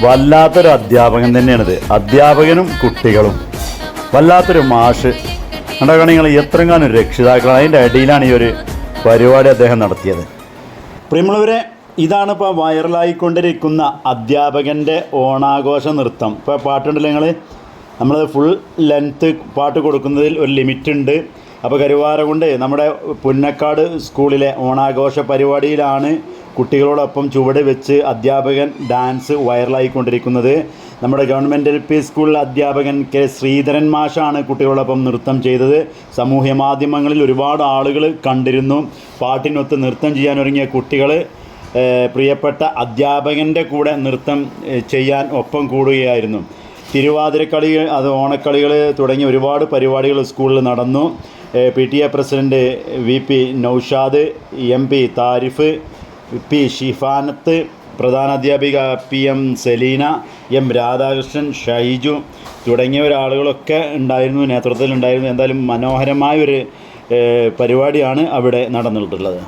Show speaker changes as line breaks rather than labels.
വല്ലാത്തൊരു അധ്യാപകൻ തന്നെയാണിത്. അധ്യാപകനും കുട്ടികളും. വല്ലാത്തൊരു മാഷ്. നിങ്ങൾ എത്രങ്ങാനും രക്ഷിതാക്കളാണ്. അതിന്റെ അടിയിലാണ് ഈ ഒരു പരിപാടി അദ്ദേഹം നടത്തിയത്. പ്രിയമുള്ളവരെ ഇതാണ് ഇപ്പോൾ വൈറലായിക്കൊണ്ടിരിക്കുന്ന അധ്യാപകന്റെ ഓണാഘോഷ നൃത്തം. ഇപ്പോൾ പാട്ടുണ്ടല്ലോ നിങ്ങൾ നമ്മൾ ഫുൾ ലെങ്ത്ത് പാട്ട് കൊടുക്കുന്നതിൽ ഒരു ലിമിറ്റ് ഉണ്ട്. അപ്പോൾ കരുവാരകുണ്ട് നമ്മുടെ പുന്നക്കാട് സ്കൂളിലെ ഓണാഘോഷ പരിപാടിയിലാണ് കുട്ടികളോടൊപ്പം ചുവട് വെച്ച് അധ്യാപകൻ ഡാൻസ് വൈറലായിക്കൊണ്ടിരിക്കുന്നത്. നമ്മുടെ ഗവൺമെന്റ് എൽ പി സ്കൂളിലെ അധ്യാപകൻ കെ ശ്രീധരൻ മാഷാണ് കുട്ടികളോടൊപ്പം നൃത്തം ചെയ്തത്. സമൂഹ മാധ്യമങ്ങളിൽ ഒരുപാട് ആളുകൾ കണ്ടിരുന്നു. പാട്ടിനൊത്ത് നൃത്തം ചെയ്യാനൊരുങ്ങിയ കുട്ടികൾ പ്രിയപ്പെട്ട അധ്യാപകന്റെ കൂടെ നൃത്തം ചെയ്യാൻ ഒപ്പം കൂടുകയായിരുന്നു. തിരുവാതിരക്കളി അത് ഓണക്കളികൾ തുടങ്ങിയ ഒരുപാട് പരിപാടികൾ സ്കൂളിൽ നടന്നു. P T A president V P Naushad M P Tharif P Shifanath പ്രധാനാധ്യാപിക P M Seleena M Radhakrishnan Shaiju തുടങ്ങിയ ഒരാളുകളൊക്കെ ഉണ്ടായിരുന്നു നേതൃത്വത്തിലുണ്ടായിരുന്നു. എന്തായാലും മനോഹരമായ ഒരു ഏഹ്, പരിപാടിയാണ് അവിടെ നടന്നിട്ടുള്ളത്.